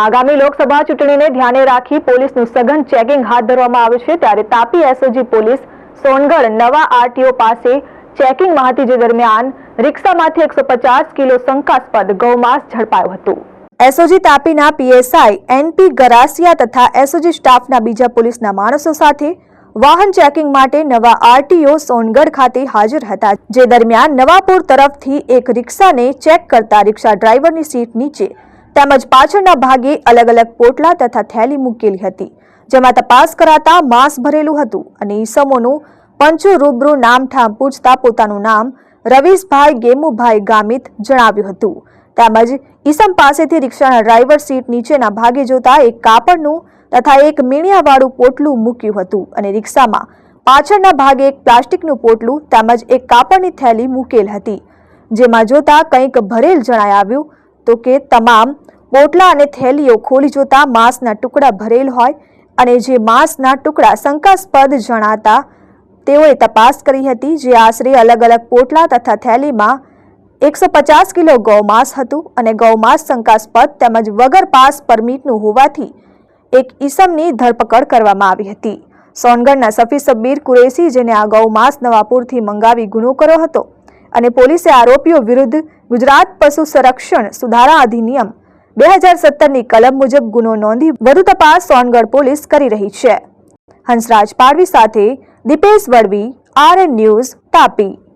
આગામી લોકસભા ચૂંટણીને ધ્યાને રાખી પોલીસનું સઘન ચેકિંગ હાથ ધરવામાં આવ્યું છે ત્યારે તાપી એસઓજી પોલીસ સોનગઢ નવા આરટીઓ પાસે ચેકિંગ માહિતી જે દરમિયાન રિક્ષામાંથી એકસો પચાસ કિલો શંકાસ્પદ ગૌમાંસ ઝડપાયું હતું. એસઓજી તાપીના પીએસઆઈ એનપી ગરાસિયા તથા એસઓજી સ્ટાફના બીજા પોલીસના માણસો સાથે વાહન ચેકિંગ માટે નવા આરટીઓ સોનગઢ ખાતે હાજર હતા, જે દરમિયાન નવાપુર તરફથી એક રિક્ષાને ચેક કરતા રિક્ષા ડ્રાઈવરની સીટ નીચે તેમજ પાછળના ભાગે અલગ અલગ પોટલા તથા થેલી મૂકેલી હતી, જેમાં તપાસ કરાતા માંસ ભરેલું હતું અને ઈસમોનું પંચો રૂબરૂ નામઠામ પૂછતા પોતાનું નામ રવીશભાઈ ગેમુભાઈ ગામિત જણાવ્યું હતું. તેમજ ઈસમ પાસેથી રિક્ષાના ડ્રાઈવર સીટ નીચેના ભાગે જોતા એક કાપડનું તથા એક મીણિયાવાળું પોટલું મૂક્યું હતું અને રિક્ષામાં પાછળના ભાગે એક પ્લાસ્ટિકનું પોટલું તેમજ એક કાપડની થેલી મૂકેલ હતી. જેમાં જોતા કંઈક ભરેલ જણાય આવ્યું, તો કે તમામ પોટલા અને થેલીઓ ખોલી જોતા માંસના ટુકડા ભરેલ હોય અને જે માંસના ટુકડા શંકાસ્પદ જણાતા તેઓએ તપાસ કરી હતી, જે આશરે અલગ અલગ પોટલા તથા થેલીમાં એકસો પચાસ કિલો ગૌમાંસ હતું અને ગૌમાંસ શંકાસ્પદ તેમજ વગર પાસ પરમિટનું હોવાથી એક ઈસમની ધરપકડ કરવામાં આવી હતી. સોનગઢના સફી સબ્બીર કુરેશી, જેને આ ગૌમાંસ નવાપુરથી મંગાવી ગુનો કર્યો હતો અને પોલીસે આરોપીઓ વિરુદ્ધ ગુજરાત પશુ સંરક્ષણ સુધારા અધિનિયમ બે હજાર સત્તરની કલમ મુજબ ગુનો નોંધી વધુ તપાસ સોનગઢ પોલીસ કરી રહી છે. હંસરાજ પાડવી સાથે દીપેશ વડવી આર ન્યૂઝ, તાપી.